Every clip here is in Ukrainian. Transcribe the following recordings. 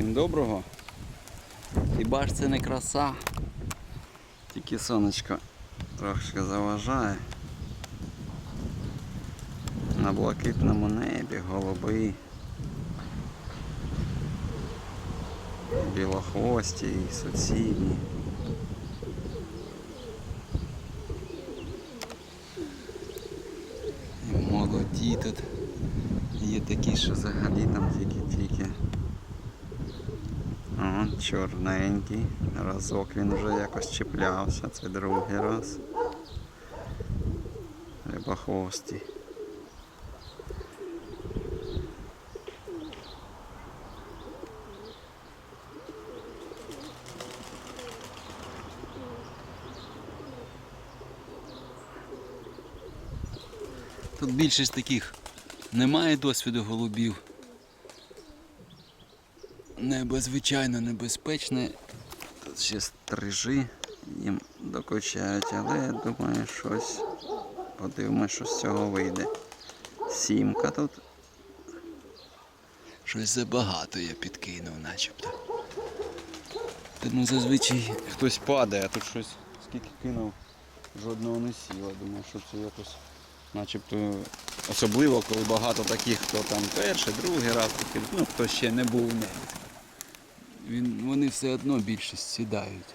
Всім доброго. Хіба ж це не краса? Тільки сонечко трошки заважає. На блакитному небі голуби. Білохвості і суцільні. Молоді тут. Є такі, що взагалі там тільки-тільки. Чорненький. Разок він вже якось чіплявся, це другий раз. Рибохвостий. Тут більшість таких немає досвіду голубів. Небо звичайно небезпечне. Тут ще стрижи їм докучають, але я думаю, щось подивимось, що з цього вийде. Сімка тут. Щось забагато я підкинув начебто. Та ну зазвичай хтось падає, а тут щось скільки кинув, жодного не сіло. Думаю, що це якось начебто особливо, коли багато таких, хто там перший, другий раз, ну хто ще не був в небі. Він, вони все одно більшість сідають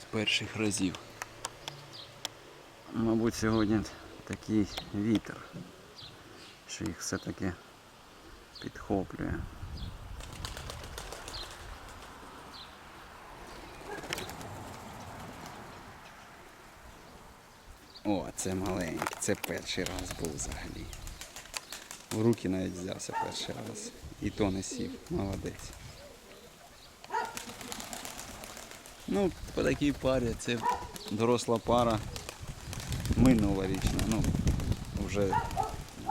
з перших разів. Мабуть, сьогодні такий вітер, що їх все-таки підхоплює. О, це маленький, це перший раз був взагалі. В руки навіть взявся перший раз. І то не сів. Молодець. Ну, по такій парі це доросла пара минулорічна. Ну, вже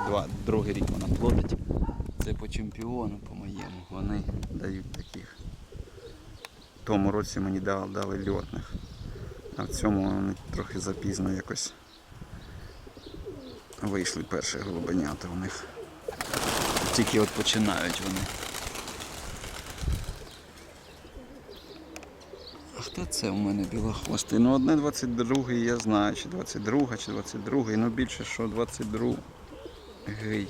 два, другий рік вона плодить. Це по чемпіону, по-моєму. Вони дають таких. В тому році мені дали, дали льотних. А в цьому вони трохи запізно якось вийшли перші голубенята у них. Тільки от починають вони. Хто це у мене білохвостий? Ну одне 22 я знаю, чи 22, чи 22, ну більше що 22 гей.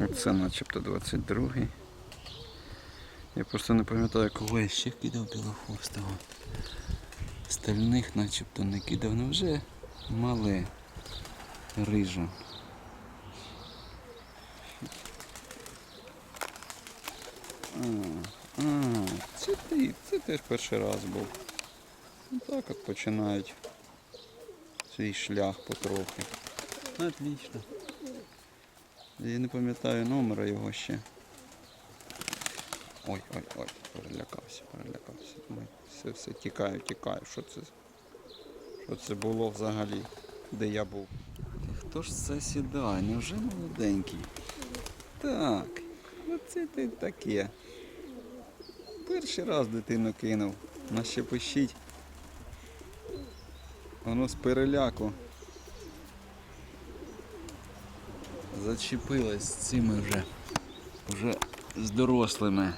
Оце начебто 22. Я просто не пам'ятаю, кого я ще кидав білохвостого. Стальних начебто не кидав, ну вже мале рижа. А, а, це ти, це теж перший раз був. Ну, так от починають свій шлях потрохи. Ну, Отлично. Я не пам'ятаю номера його ще. Ой, ой, ой, перелякався, перелякався. Думаю, все, все, тікаю, тікаю. Що це? Що це було взагалі? Де я був? Хто ж це сідає? Невже молоденький? Так, ну це ти таке. Перший раз дитину кинув. На ще. Воно з переляку. Зачепилось з цими вже. Вже з дорослими.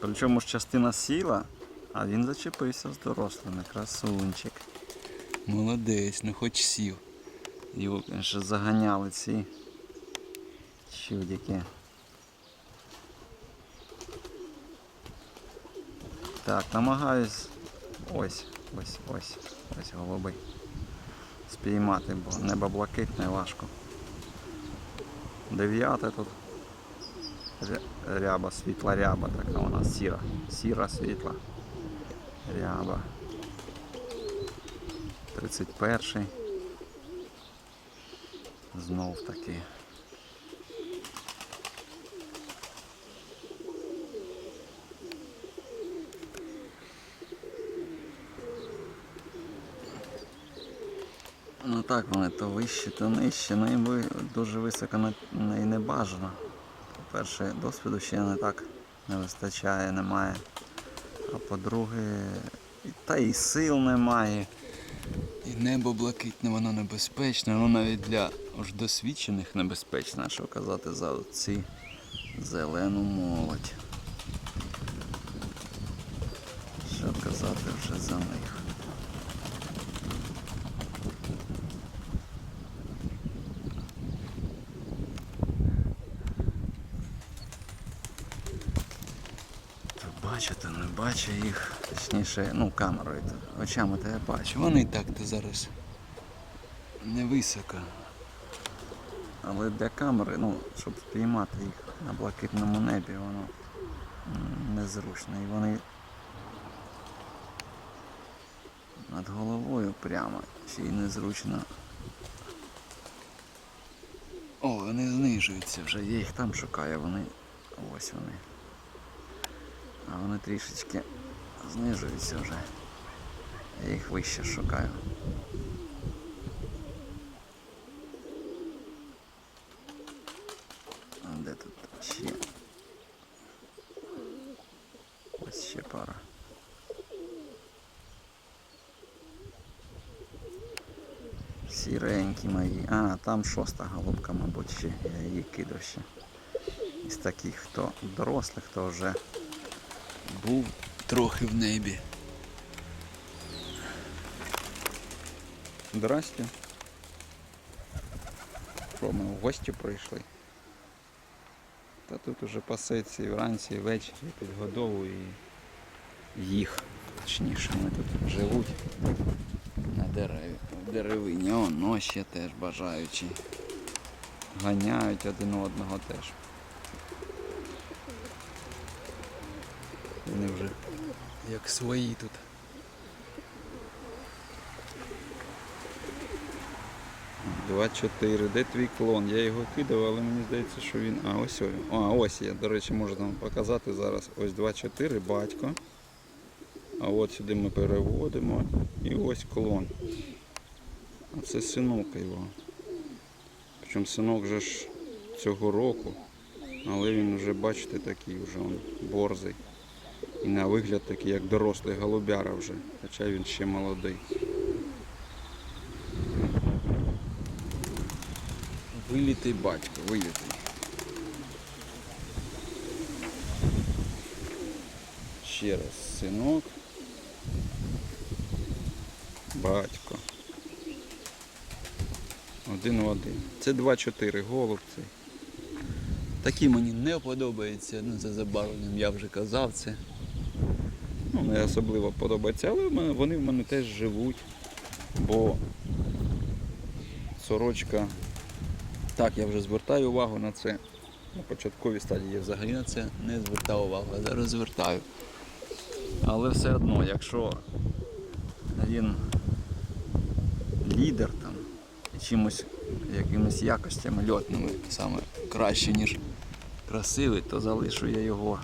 Причому ж частина сіла, а він зачепився з дорослими. Красунчик. Молодець, ну хоч сів. Його ще заганяли ці чудики. Так, намагаюсь. Ось, ось, ось, ось голуби. Спіймати, бо небо блакитне важко. Дев'яте тут. Ряба, світла ряба, така вона сіра, сіра світла. Ряба. 31 Знов таки. Ну так вони то вище, то нижче, ну ви дуже високо і не бажано. По-перше, досвіду ще не так не вистачає, немає. А по-друге, та і сил немає. І небо блакитне, воно небезпечне, воно навіть для уж досвідчених небезпечне, що казати за ці зелену молодь. Що казати вже за них. То бачу, то не бачу їх. Точніше, ну камерою. то, Очами то я бачу. Вони і так то зараз не високо. Але для камери, ну, щоб спіймати їх на блакитному небі, воно незручно. І вони над головою прямо, ще й незручно. О, вони знижуються вже, я їх там шукаю, вони. Ось вони. Вони трішечки знижуються вже. Я їх вище шукаю. А де тут ще? Ось ще пара. Сіренькі мої. А, там шоста голубка, мабуть, ще. Я її кидав ще. Із таких, хто дорослих, хто вже був трохи в небі. Здрасте. Що ми в гості прийшли? Та тут уже пасеться і вранці, і ввечері підгодовую і їх. Точніше, вони тут живуть на дереві, деревині. О, ну ще теж бажаючі. Ганяють один одного теж. Вони вже як свої тут. Два чотири. Де твій клон? Я його кидав, але мені здається, що він. А, ось він. А, ось є. До речі, можна вам показати зараз. Ось 2-4, батько. А от сюди ми переводимо. І ось клон. А це синок його. Причому синок вже ж цього року. Але він вже, бачите, такий вже он борзий. І на вигляд такий, як дорослий голубяра вже, хоча він ще молодий. Вилітий батько, вилітий. Ще раз синок. Батько. Один в один. Це 2-4 голубці. Такі мені не подобаються, ну за забарвленням я вже казав це. Ну, не особливо подобається, але вони в мене теж живуть, бо сорочка. Так, я вже звертаю увагу на це. На початковій стадії я взагалі на це не звертав увагу, а зараз звертаю. Але все одно, якщо він лідер там чимось, якимись якостями льотними саме краще, ніж красивий, то залишу я його,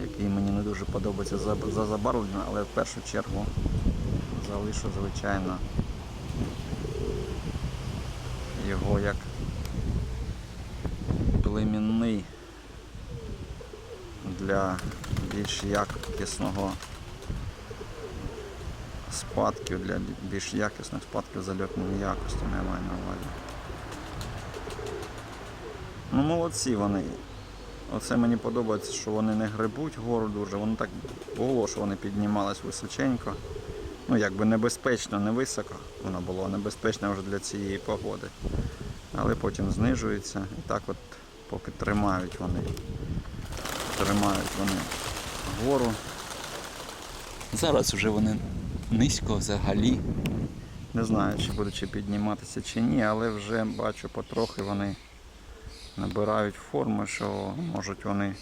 який мені не дуже подобається за, за забарвленням, але в першу чергу залишу, звичайно, його як племінний для більш якісного спадків, для більш якісних спадків зальотними якостями я маю на увазі. Ну молодці вони. Оце мені подобається, що вони не грибуть гору дуже. Воно так було, що вони піднімались височенько. Ну, якби небезпечно, не високо воно було, небезпечно вже для цієї погоди. Але потім знижується і так от поки тримають вони. Тримають вони гору. Зараз вже вони низько взагалі. Не знаю, чи будуть чи підніматися чи ні, але вже бачу потрохи вони набирають форми, що можуть вони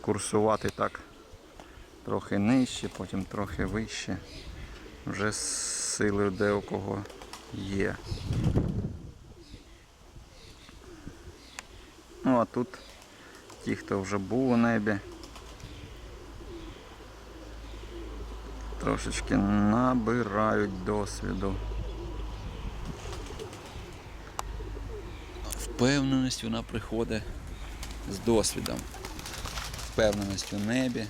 курсувати так трохи нижче, потім трохи вище. Вже сили де у кого є. Ну а тут ті, хто вже був у небі, трошечки набирають досвіду. Впевненість вона приходить з досвідом, впевненість у небі.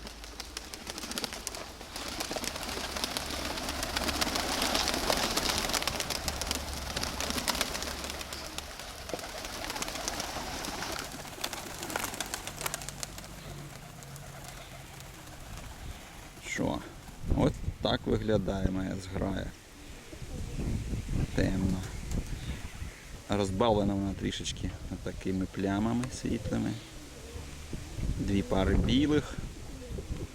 Що? От так виглядає моя зграя. Темно. Розбавлена вона трішечки такими плямами світлими. Дві пари білих,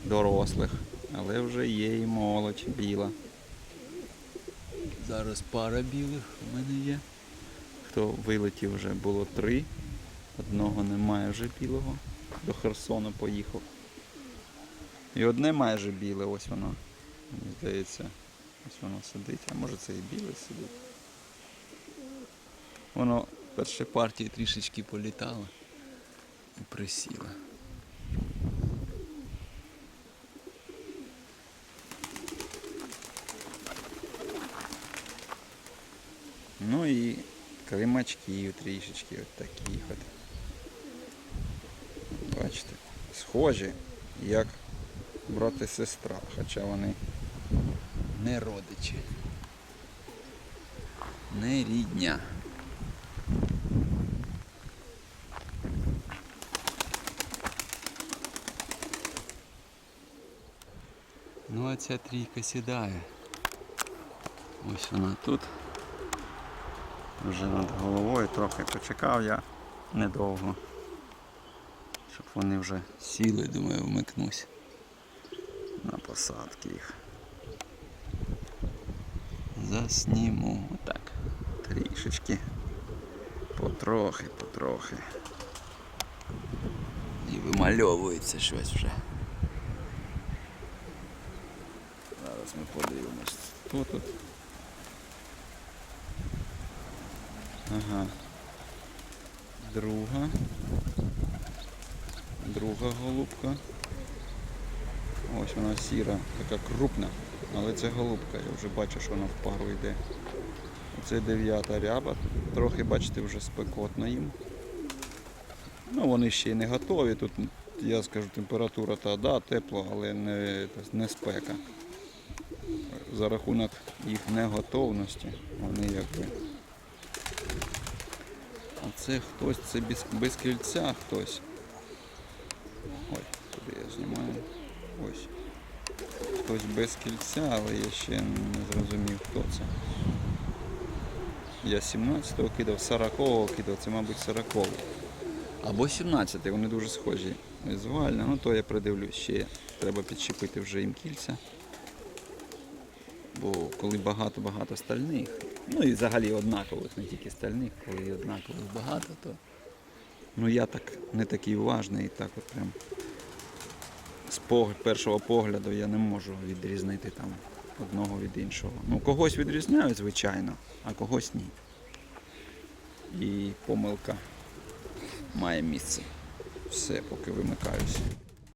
дорослих, але вже є і молодь біла. Зараз пара білих у мене є. Хто вилетів вже було три. Одного немає вже білого. До Херсону поїхав. І одне майже біле, ось воно. Мені здається, ось воно сидить, а може це і біле сидить. Воно в першій партії трішечки політало і присіло. Ну і кримачків трішечки от таких от. Бачите, схожі, як брат і сестра, хоча вони не родичі. Не рідня. Ця трійка сідає. Ось вона тут. Вже над головою трохи почекав я недовго. Щоб вони вже сіли, думаю, вмикнусь на посадки їх. Засніму отак. Трішечки. Потрохи, потрохи. І вимальовується щось вже. Зараз ми подивимось. Хто тут? Ага. Друга. Друга голубка. Ось вона сіра, така крупна, але це голубка, я вже бачу, що вона в пару йде. Це дев'ята ряба, трохи, бачите, вже спекотно їм. Ну, вони ще й не готові. Тут, я скажу, температура та да, тепло, але не, не спека. За рахунок їх неготовності вони якби. А це хтось, це без, без кільця хтось. Ой, куди я знімаю? Ось. Хтось без кільця, але я ще не зрозумів, хто це. Я 17-го кидав, 40-го кидав, це, мабуть, 40-го. Або 17-й, вони дуже схожі візуально. Ну то я придивлюсь ще. Треба підчепити вже їм кільця. Бо коли багато-багато стальних, ну і взагалі однакових, не тільки стальних, коли однакових багато, то ну я так не такий уважний так от прям з першого погляду я не можу відрізнити там одного від іншого. Ну, когось відрізняю, звичайно, а когось ні. І помилка має місце. Все, поки вимикаюся.